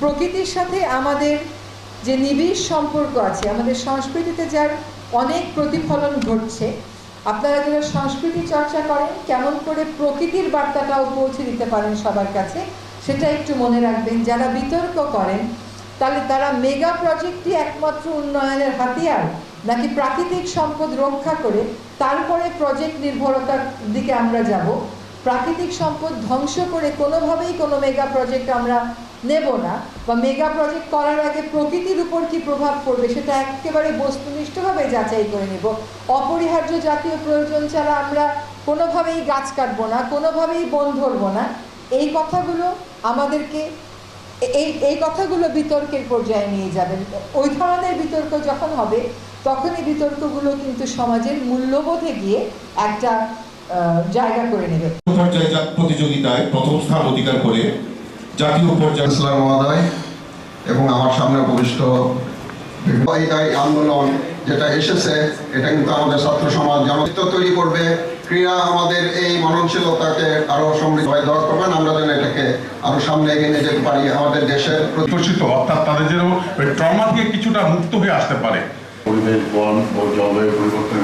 প্রকৃতির সাথে আমাদের যে নিবিড় সম্পর্ক আছে, আমাদের সংস্কৃতিতে যার অনেক প্রতিফলন ঘটছে, আপনারা যারা সংস্কৃতি চর্চা করেন, কেমন করে প্রকৃতির বার্তাটাও পৌঁছে দিতে পারেন সবার কাছে, সেটা একটু মনে রাখবেন। যারা বিতর্ক করেন, তাহলে তারা মেগা প্রজেক্টই একমাত্র উন্নয়নের হাতিয়ার, নাকি প্রাকৃতিক সম্পদ রক্ষা করে তারপরে প্রজেক্ট নির্ভরতার দিকে আমরা যাব? প্রাকৃতিক সম্পদ ধ্বংস করে কোনোভাবেই কোনো মেগা প্রজেক্ট আমরা নেব না বা মেগা প্রজেক্ট করার আগে প্রকৃতির উপর কি প্রভাব পড়বে সেটা একেবারে বস্তুনিষ্ঠভাবে যাচাই করে নেব। অপরিহার্য জাতীয় প্রয়োজন ছাড়া আমরা কোনোভাবেই গাছ কাটবো না, কোনোভাবেই বন ধরবো না। এই কথাগুলো আমাদেরকে, এই এই কথাগুলো বিতর্কের পর্যায়ে নিয়ে যাবেন। ওই ধরনের বিতর্ক যখন হবে, তখনই বিতর্কগুলো কিন্তু সমাজের মূল্যবোধে গিয়ে একটা জায়গা করে নেবে। প্রতিযোগিতায় প্রথম স্থান অধিকার করে জাতীয় পর্যায়ে কাউন্সিলর মহোদয় এবং আমার সামনে উপবিষ্ট আন্দোলন যেটা এসেছে এটা কিন্তু আমাদের ছাত্র সমাজ জনচিত্র তৈরি করবে। ক্রীড়া আমাদের এই মননশীলতাকে আরও সমৃদ্ধ হয় দোয়া করবেন আমরা যেন এটাকে আরও সামনে এগিয়ে নিয়ে যেতে পারি আমাদের দেশের প্রতি। বিকশিত অর্থাৎ তাদের যেন ওই ট্রমা থেকে কিছুটা মুক্ত হয়ে আসতে পারে। পরিবেশ বন ও জলবায়ু পরিবর্তন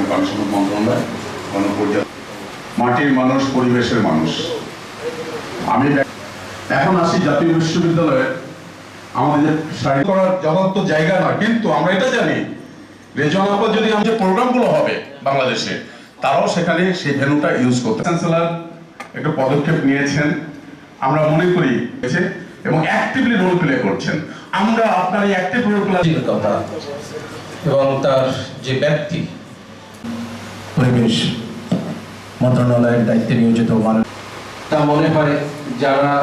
মন্ত্রণালয় গণপর্যায় মাটির মানুষ পরিবেশের মানুষ। আমি এখন আসি জাতীয় বিশ্ববিদ্যালয়ে। আমাদের শারীরিক করার যথার্থ জায়গা নয় কিন্তু আমরা এটা জানি রেজন যদি আমাদের প্রোগ্রামগুলো হবে বাংলাদেশে তারাও সেখানে সেই ভেন্যুটা ইউজ করতে চ্যান্সেলর একটা পদক্ষেপ নিয়েছেন। আমরা মনে করি এবং অ্যাক্টিভলি রোল প্লে করছেন। আমরা আপনার এই অ্যাক্টিভ রোল প্লে কথা এবং তার যে ব্যক্তি পরিবেশ মন্ত্রণালয়ের দায়িত্বে নিয়োজিত মানুষ তা মনে হয় যারা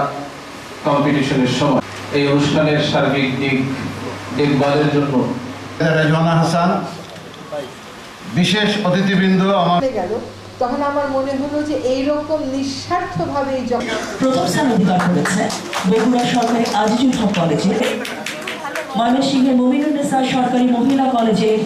কম্পিটিশনের সময়। এই অনুষ্ঠানের সার্বিক দিক দেখভালের জন্য। রেজওয়ানা হাসান বিশেষ অতিথিবৃন্দ আমার গেল। তখন আমার মনে হলো যে এইরকম নিঃস্বার্থভাবেই যখন প্রথম স্থান অধিকার করেছে বগুড়া সরকারি আজিজুল হক কলেজে। ময়মনসিংহের সরকারি মহিলা কলেজের